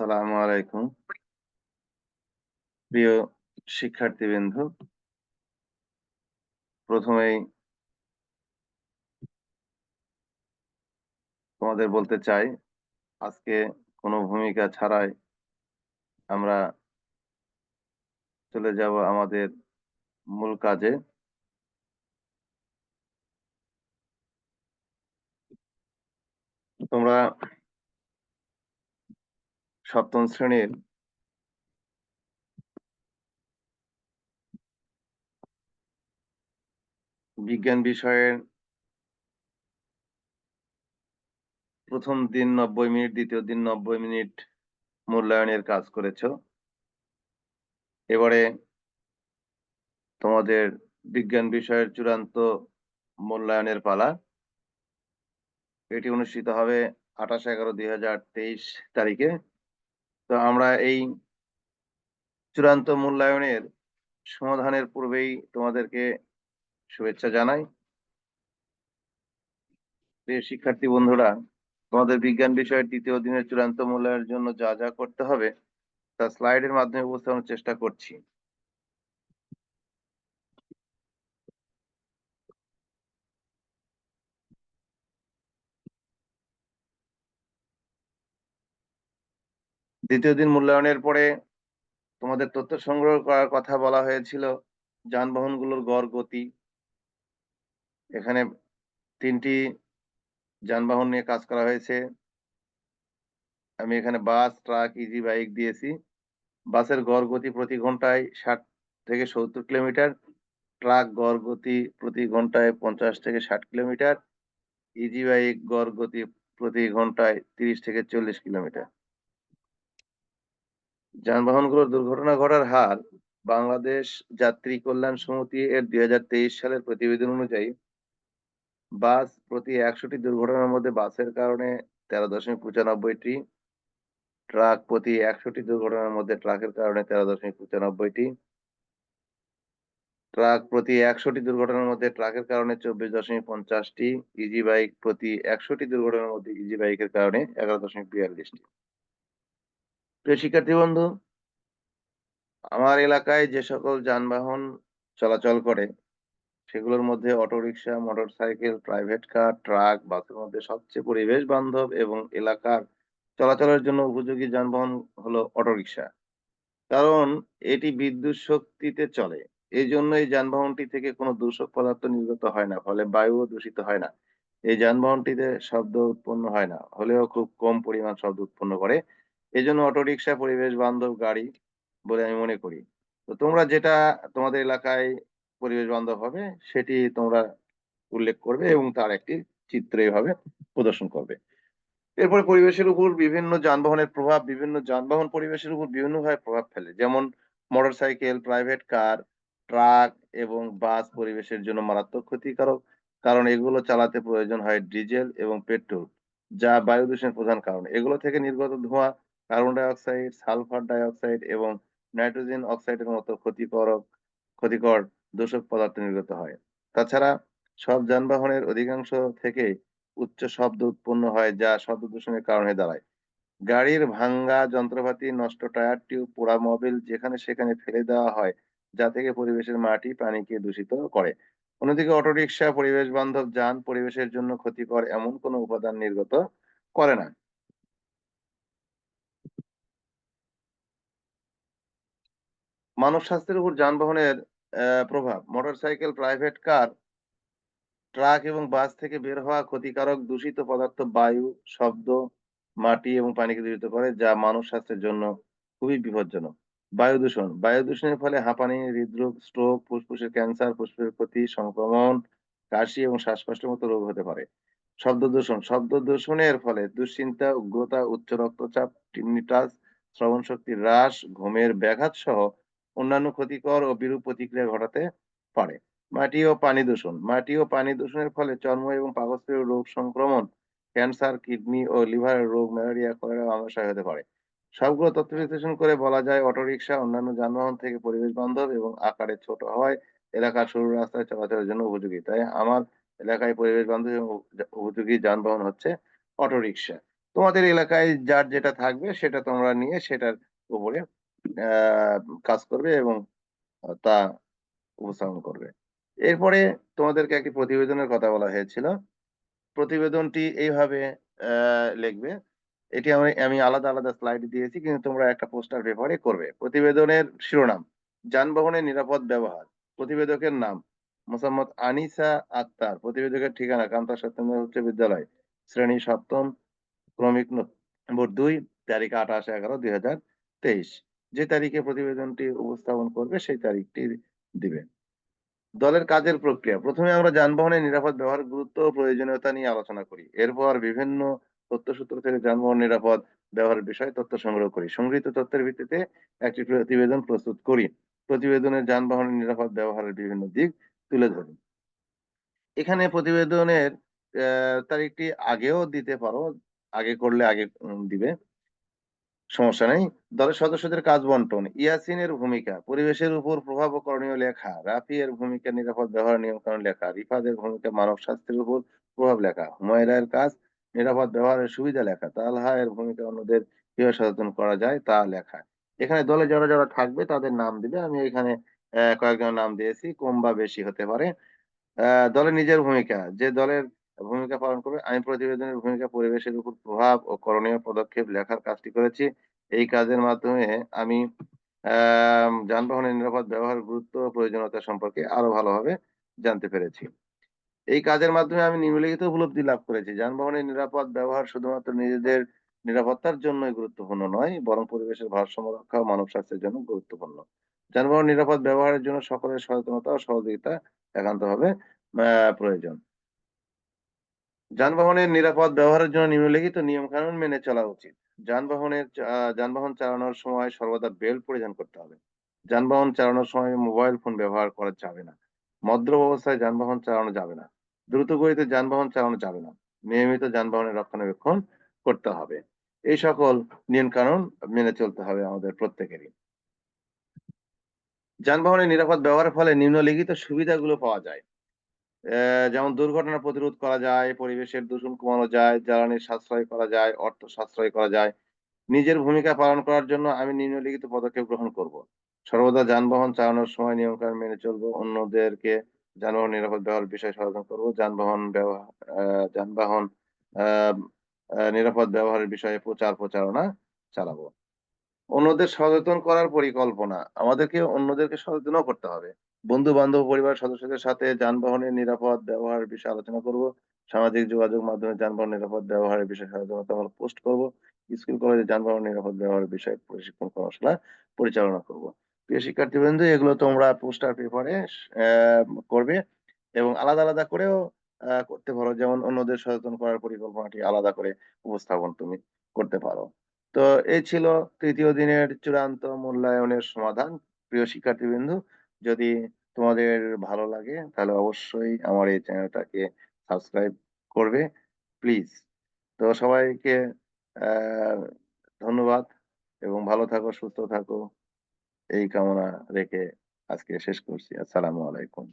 আসসালামু আলাইকুম। প্রিয় শিক্ষার্থীবৃন্দ, প্রথমেই তোমাদের বলতে চাই, আজকে কোনো ভূমিকা ছাড়াই আমরা চলে যাব আমাদের মূল কাজে। তোমরা সপ্তম শ্রেণির বিজ্ঞান বিষয়ের প্রথম দিন নব্বই মিনিট, দ্বিতীয় দিন নব্বই মিনিট মূল্যায়নের কাজ করেছ। এবারে তোমাদের বিজ্ঞান বিষয়ের চূড়ান্ত মূল্যায়নের পালা। এটি অনুষ্ঠিত হবে আঠাশ এগারো দুই হাজার তেইশ তারিখে। তো আমরা এই চূড়ান্ত মূল্যায়নের সমাধানের পূর্বেই তোমাদেরকে শুভেচ্ছা জানাই। শিক্ষার্থী বন্ধুরা, তোমাদের বিজ্ঞান বিষয়ের দ্বিতীয় দিনের চূড়ান্ত মূল্যায়নের জন্য যা যা করতে হবে, তা স্লাইডের মাধ্যমে উপস্থাপনের চেষ্টা করছি। দ্বিতীয় দিন মূল্যায়নের পরে তোমাদের তথ্য সংগ্রহ করার কথা বলা হয়েছিল, যানবাহনগুলোর গড় গতি। এখানে তিনটি যানবাহন নিয়ে কাজ করা হয়েছে। আমি এখানে বাস, ট্রাক, ইজি বাইক দিয়েছি। বাসের গড় গতি প্রতি ঘন্টায় ষাট থেকে সত্তর কিলোমিটার, ট্রাক গড় গতি প্রতি ঘন্টায় পঞ্চাশ থেকে ষাট কিলোমিটার, ইজি বাইক গড় গতি প্রতি ঘন্টায় তিরিশ থেকে চল্লিশ কিলোমিটার। যানবাহনগুলোর দুর্ঘটনা ঘটার হার বাংলাদেশ যাত্রী কল্যাণ সমিতি এর দুই হাজার তেইশ সালের প্রতিবেদন অনুযায়ী বাস প্রতি একশোটি দুর্ঘটনার মধ্যে বাসের কারণে তেরো দশমিক পঁচানব্বইটি, ট্রাক প্রতি একশোটি দুর্ঘটনার মধ্যে ট্রাকের কারণে তেরো দশমিক পঁচানব্বইটি, ট্রাক প্রতি একশোটি দুর্ঘটনার মধ্যে ট্রাকের কারণে চব্বিশ দশমিক পঞ্চাশটি ইজি বাইক প্রতি একশোটি দুর্ঘটনার মধ্যে ইজি বাইকের কারণে এগারো দশমিক বিয়াল্লিশটি। প্রিয় শিক্ষার্থী বন্ধু, আমার এলাকায় যে সকল যানবাহন চলাচল করে, সেগুলোর মধ্যে auto rickshaw motor cycle private car, truck, বাসের মধ্যে সবচেয়ে পরিবেশ বান্ধব এবং এলাকার চলাচলের জন্য উপযোগী যানবাহন হলো অটোরিকশা। কারণ এটি বিদ্যুৎ শক্তিতে চলে এই জন্য এই যানবাহনটি থেকে কোনো দূষক পদার্থ নির্গত হয় না, ফলে বায়ুও দূষিত হয় না। এই যানবাহনটিতে শব্দ উৎপন্ন হয় না, হলেও খুব কম পরিমাণ শব্দ উৎপন্ন করে এই জন্য অটোরিকশা, পরিবেশ বান্ধব গাড়ি বলে আমি মনে করি। তো তোমরা যেটা তোমাদের এলাকায় পরিবেশ বান্ধব হবে, সেটি তোমরা উল্লেখ করবে এবং তার একটি চিত্র এভাবে প্রদর্শন করবে। এরপরে পরিবেশের উপর বিভিন্ন যানবাহনের প্রভাব, বিভিন্ন যানবাহন পরিবেশের উপর বিভিন্নভাবে প্রভাব ফেলে। যেমন motor cycle private car, truck এবং বাস পরিবেশের জন্য মারাত্মক ক্ষতিকারক, কারণ এগুলো চালাতে প্রয়োজন হয় ডিজেল এবং পেট্রোল, যা বায়ু দূষণের প্রধান কারণ। এগুলো থেকে নির্গত ধোঁয়া কার্বন ডাইঅক্সাইড, সালফার ডাইঅক্সাইড এবং নাইট্রোজেন অক্সাইডের মতো ক্ষতিকারক, ক্ষতিকর দূষক পদার্থ নির্গত হয়। তাছাড়া সব যানবাহনের অধিকাংশ থেকে উচ্চ শব্দ উৎপন্ন হয়, যা শব্দ দূষণের কারণে দাঁড়ায়। গাড়ির ভাঙ্গা যন্ত্রপাতি, নষ্ট টায়ার, টিউব, পোড়া মোবিল যেখানে সেখানে ফেলে দেওয়া হয়, যা থেকে পরিবেশের মাটি পানিকে দূষিত করে। অন্যদিকে অটোরিকশা, পরিবেশ বান্ধব যান পরিবেশের জন্য ক্ষতিকর এমন কোনো উপাদান নির্গত করে না। মানব স্বাস্থ্যের উপর যানবাহনের প্রভাব। মোটরসাইকেল, প্রাইভেট কার, ট্রাক এবং বাস থেকে বের হওয়া ক্ষতিকারক দূষিত পদার্থ বায়ু, শব্দ, মাটি এবং পানিকে দূষিত করে, যা মানব স্বাস্থ্যের জন্য খুবই বিপজ্জনক। বায়ু দূষণ। বায়ু দূষণের ফলে হাঁপানি, হৃদরোগ স্ট্রোক ফুসফুসের ক্যান্সার ফুসফুসের ক্ষতি, সংক্রমণ, কাশি এবং শ্বাসকষ্টের মতো রোগ হতে পারে। শব্দ দূষণ। শব্দ দূষণের ফলে দুশ্চিন্তা, উগ্রতা, উচ্চ রক্তচাপ টিনিটাস শ্রবণ শক্তি হ্রাস, ঘুমের ব্যাঘাত সহ অন্যান্য ক্ষতিকর ও বিরূপ প্রতিক্রিয়া ঘটাতে পারে। মাটি ও পানি দূষণ। মাটি ও পানি দূষণের ফলে চর্ম এবং পাকস্থলীয় রোগ সংক্রমণ, ক্যান্সার, কিডনি ও লিভারের রোগ, ম্যালেরিয়া, কলেরা আমাশয় হতে পারে। সবগুলো তথ্য বিশ্লেষণ করে বলা যায়, অটোরিকশা, অন্যান্য যানবাহন থেকে পরিবেশ বান্ধব এবং আকারে ছোট হওয়ায় এলাকার সরু রাস্তায় চলাচলের জন্য উপযোগী। তাই আমার এলাকায় পরিবেশ বান্ধব এবং উপযোগী যানবাহন হচ্ছে অটোরিকশা। তোমাদের এলাকায় যার যেটা থাকবে সেটা তোমরা নিয়ে সেটার উপরে কাজ করবে এবং তা উপস্থাপন করবে। এরপরে তোমাদেরকে একটি প্রতিবেদনের কথা বলা হয়েছিল। প্রতিবেদনটি এইভাবে লিখবে। এটি আমি আমি আলাদা আলাদা স্লাইড দিয়েছি, কিন্তু তোমরা একটা পোস্টার পেপারে করবে। প্রতিবেদনের শিরোনাম, যানবাহনের নিরাপদ ব্যবহার, প্রতিবেদকের নাম, মোসাম্মদ আনিসা আক্তার, প্রতিবেদকের ঠিকানা, কান্তা সত্যেন্দ্র উচ্চ বিদ্যালয়, শ্রেণি সপ্তম, ক্রমিক নম্বর দুই, তারিখ আঠাশ এগারো দুই হাজার তেইশ। যে তারিখে প্রতিবেদনটি উপস্থাপন করবে, সেই তারিখটি দিবে। দলের কাজের প্রক্রিয়া। প্রথমে আমরা যানবাহনের নিরাপদ ব্যবহার, গুরুত্ব ও প্রয়োজনীয়তা নিয়ে আলোচনা করি। এরপর বিভিন্ন তথ্যসূত্র থেকে যানবাহন নিরাপদ ব্যবহারের বিষয়ে তথ্য সংগ্রহ করি। সংগৃহীত তথ্যের ভিত্তিতে একটি প্রতিবেদন প্রস্তুত করি। প্রতিবেদনের যানবাহনের নিরাপদ ব্যবহারের বিভিন্ন দিক তুলে ধরি। এখানে প্রতিবেদনের তারিখটি আগেও দিতে পারো। আগে করলে আগে দিবে। সমস্যা নেই। দলের সদস্যদের কাজ বন্টন। ইয়াসিনের ভূমিকা, পরিবেশের উপর প্রভাব করণীয় লেখা। রাফি এর ভূমিকা, নিরাপদ ব্যবহার কানুন লেখা। রিফাদের ভূমিকা, মানব স্বাস্থ্যের উপর প্রভাব লেখা। হুমায়রা এর কাজ, নিরাপদ ব্যবহারের সুবিধা লেখা। তালহা এর ভূমিকা, অন্যদের কীভাবে সচেতন করা যায় তা লেখা। এখানে দলে যারা যারা থাকবে তাদের নাম দিবে। আমি এখানে কয়েকজনের নাম দিয়েছি। কম বা বেশি হতে পারে। দলের নিজের ভূমিকা। যে দলের ভূমিকা পালন করবে। আমি প্রতিবেদনের ভূমিকা পরিবেশের উপর প্রভাব ও করণীয় পদক্ষেপ লেখার কাজটি করেছি। এই কাজের মাধ্যমে আমি যানবাহনের নিরাপদ ব্যবহার, গুরুত্ব প্রয়োজনীয়তা সম্পর্কে আরও ভালোভাবে জানতে পেরেছি। এই কাজের মাধ্যমে আমি নিম্নলিখিত উপলব্ধি লাভ করেছি। যানবাহনের নিরাপদ ব্যবহার শুধুমাত্র নিজেদের নিরাপত্তার জন্যই গুরুত্বপূর্ণ নয়, বরং পরিবেশের ভারসাম্য রক্ষা ও মানব স্বাস্থ্যের জন্য গুরুত্বপূর্ণ। যানবাহন নিরাপদ ব্যবহারের জন্য সকলের সচেতনতা ও সহযোগিতা একান্তভাবে প্রয়োজন। যানবাহনের নিরাপদ ব্যবহারের জন্য নিম্নলিখিত নিয়ম কানুন মেনে চলা উচিত। যানবাহনের যানবাহন চালানোর সময় সর্বদা বেল্ট পরিধান করতে হবে। যানবাহন চালানোর সময় মোবাইল ফোন ব্যবহার করা যাবে না। মদ্রপ অবস্থায় যানবাহন চালানো যাবে না। দ্রুত গতিতে যানবাহন চালানো যাবে না। নিয়মিত যানবাহনের রক্ষণাবেক্ষণ করতে হবে। এই সকল নিয়ম কানুন মেনে চলতে হবে আমাদের প্রত্যেকেরই। যানবাহনের নিরাপদ ব্যবহারের ফলে নিম্নলিখিত সুবিধাগুলো পাওয়া যায়। যেমন দুর্ঘটনা প্রতিরোধ করা যায়, পরিবেশের দূষণ কমানো যায়, জ্বালানি সাশ্রয় করা যায়, অর্থ সাশ্রয় করা যায়। নিজের ভূমিকা পালন করার জন্য আমি নিম্নলিখিত পদক্ষেপ গ্রহণ করব। সর্বদা যানবাহন চালানোর সময় নিয়মকানুন মেনে চলবো, অন্যদেরকে যানবাহন নিরাপদ ব্যবহার বিষয়ে সচেতন করব, যানবাহন ব্যবহার যানবাহন নিরাপদ ব্যবহারের বিষয়ে প্রচার প্রচারণা চালাবো। অন্যদের সচেতন করার পরিকল্পনা, আমাদেরকে অন্যদেরকে সচেতনও করতে হবে। বন্ধু বান্ধব পরিবার সদস্যদের সাথে যানবাহনের নিরাপদ ব্যবহারের বিষয়ে আলোচনা করব। সামাজিক যোগাযোগ মাধ্যমে যানবাহন নিরাপদ ব্যবহারের বিষয়ে সচেতনতামূলক পোস্ট করব। স্কুল, কলেজে যানবাহন নিরাপদ ব্যবহারের বিষয়ে প্রশিক্ষণ কর্মশালা পরিচালনা করব। প্রিয় শিক্ষার্থীবৃন্দ, এগুলো তোমরা পোস্টার পেপারে করবে এবং আলাদা আলাদা করেও করতে পারো। যেমন অন্যদের সচেতন করার পরিকল্পনাটি আলাদা করে উপস্থাপন তুমি করতে পারো। তো এই ছিল তৃতীয় দিনের চূড়ান্ত মূল্যায়নের সমাধান। প্রিয় শিক্ষার্থীবৃন্দ যদি তোমাদের ভালো লাগে, তাহলে অবশ্যই আমার এই চ্যানেলটাকে সাবস্ক্রাইব করবে, প্লিজ। তো সবাইকে ধন্যবাদ এবং ভালো থাকো, সুস্থ থাকো। এই কামনা রেখে আজকে শেষ করছি। আসসালামু আলাইকুম।